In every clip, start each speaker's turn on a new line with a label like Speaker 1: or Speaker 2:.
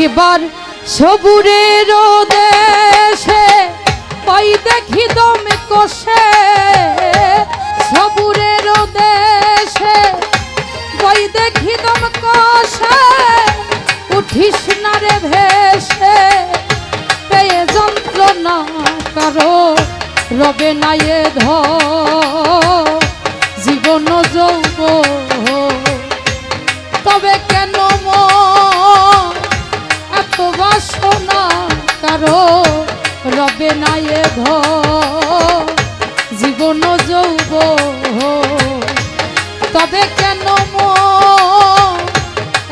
Speaker 1: একবার সবুরের দেশে পাই দেখি দম কষে। সবুরের দেশে পাই দেখি দম কষে। উঠিস না রে ভেসে, পেয়ে যন্ত্রণা কারও, রবে না এ ধ জীবন যৌব রবে ভ জীবন যৌব তবে কেন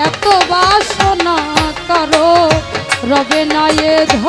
Speaker 1: এত বাসনা কারও রবে না ধ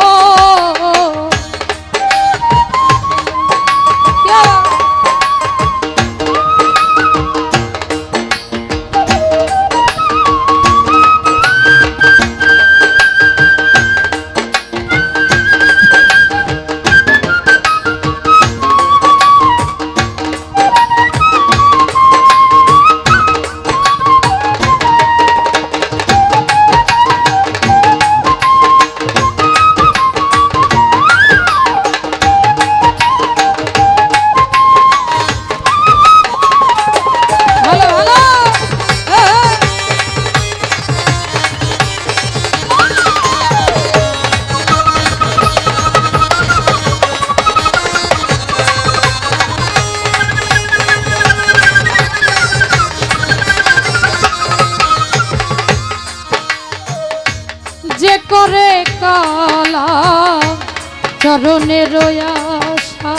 Speaker 1: করে কালা। চরণের আশা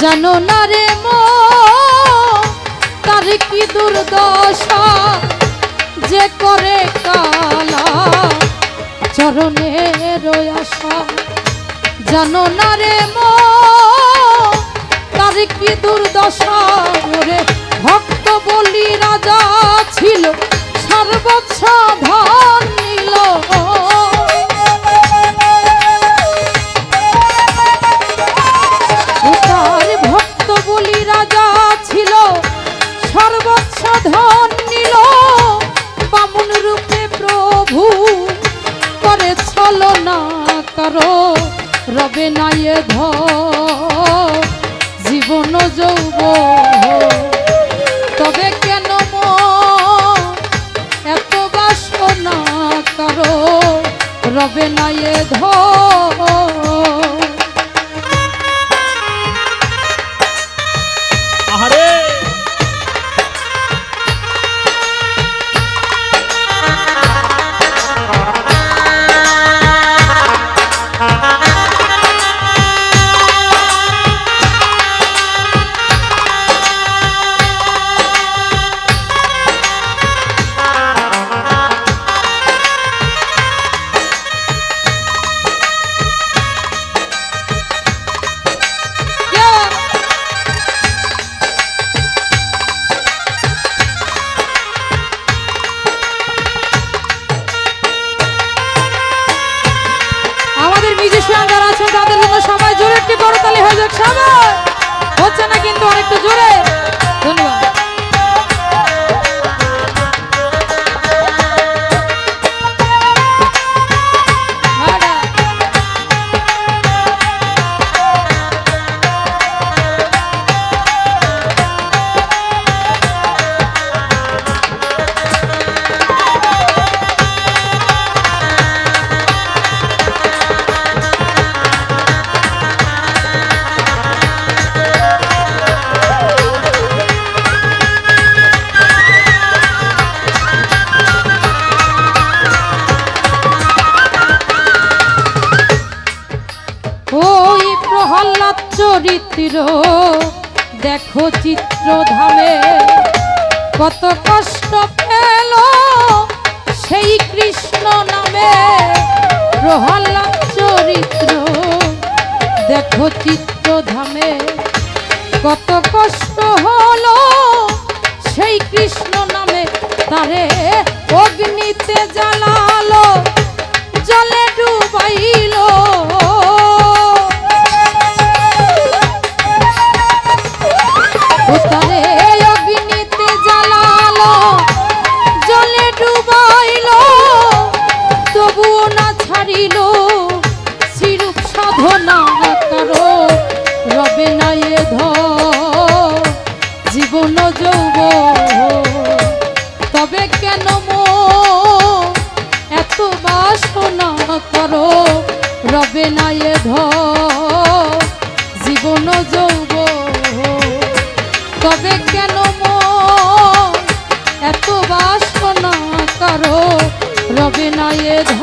Speaker 1: জানো না রে মো, তার কি দুর্দশা? যে করে কালা। চরণের আশা জানো না রে মো, তার কি দুর্দশা? ওরে ভক্ত বলি রাজা ছিল সর্বোচ্চ ধন নিল। রবে না এ ধ Come on! চরিত্র দেখো চিত্র ধামে কত কষ্ট পেল সেই কৃষ্ণ নামে প্রহ্লাদ চরিত্র। দেখো চিত্র ধামে কত কষ্ট হলো সেই কৃষ্ণ নামে তারে অগ্নিতে জ্বালালো গো তবে কেন মো এত বাসনা করো? রবে না এ ধর, জীবন যৌব। তবে কেন মো এত বাসনা করো? রবে না ধ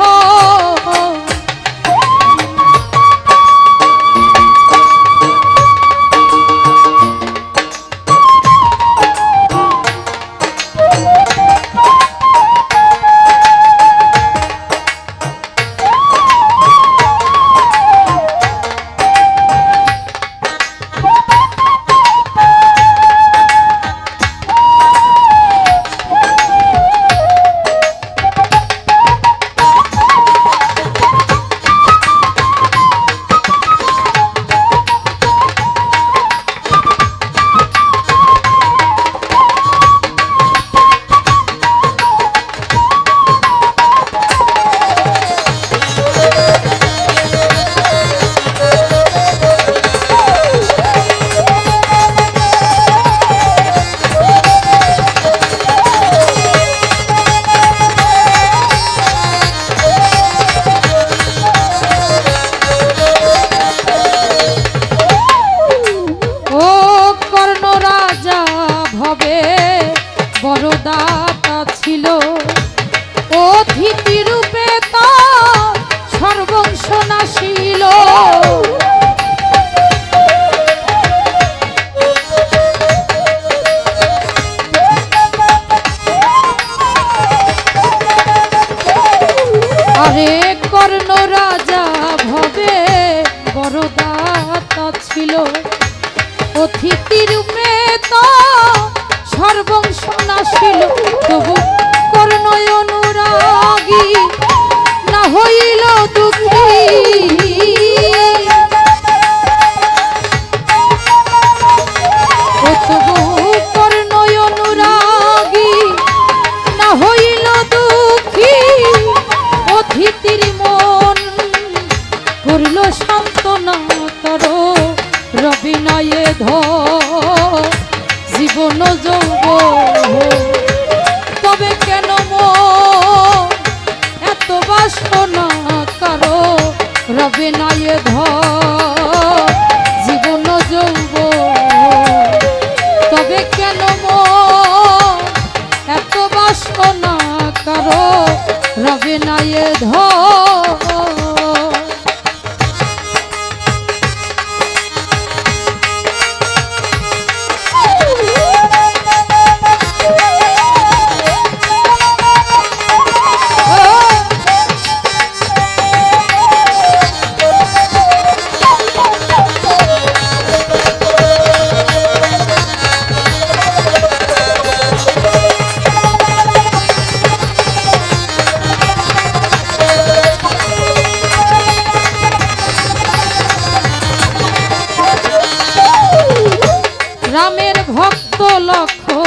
Speaker 1: সত্য লক্ষ্য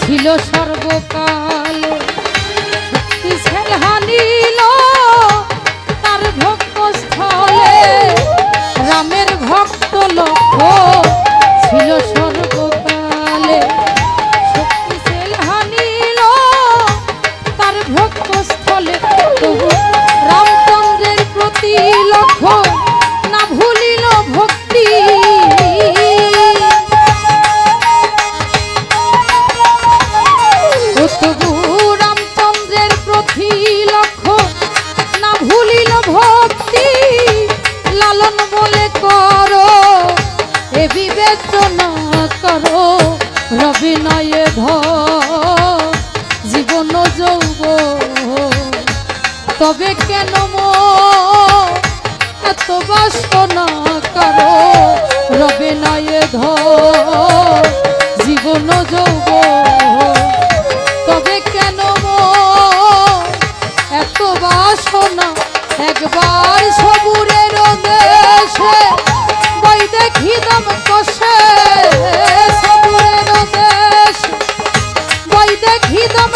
Speaker 1: ছিল সর্বকাল। সত্যি হানিল তার ভক্ত স্থলে রামের ভক্ত লক্ষ্য জীবন যৌব তবে কেন এত বাসনা? একবার সবুরের দেশে বই দেখি দাম কষে সবুরের দেশ বই দেখি দাম